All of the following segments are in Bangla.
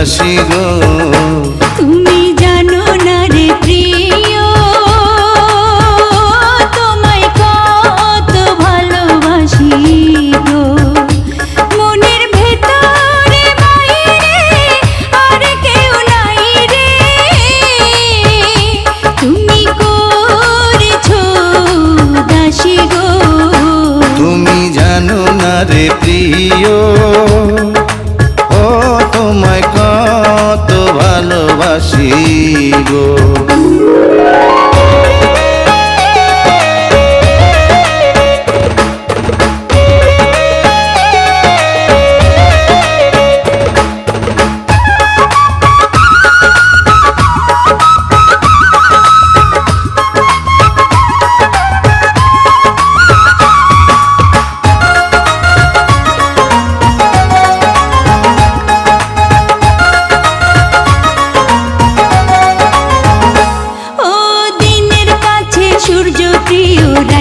উদাসী গো তুমি জানো না রে প্রিয় তোমায় কত ভালোবাসি গো। মনের ভেতরে বাইরে আর কেউ নাই রে। তুমি করেছ দাসী গো। তুমি জানো না রে প্রিয় গো।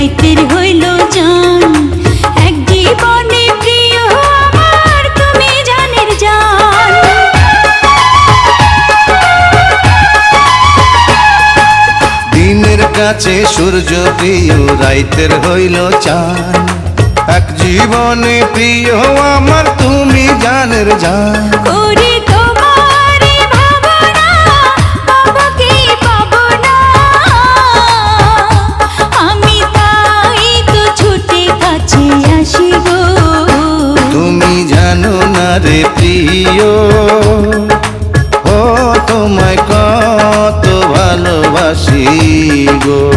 রাইতের হইল জান এক জীবনে প্রিয় আমার তুমি জানের জান। দিনের কাছে সূর্য প্রিয় রাইতের হইল চান এক জীবনে প্রিয় আমার তুমি জানের জান। জানো রে প্রিয়। ও তোমায় কত ভালোবাসি গো।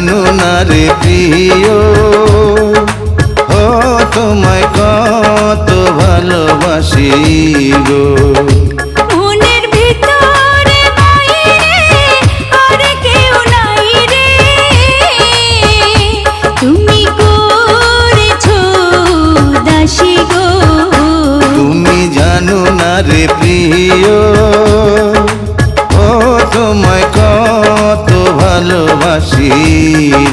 জানো না রে প্রিয়? ও তোমায় কত ভালোবাসি গো। ও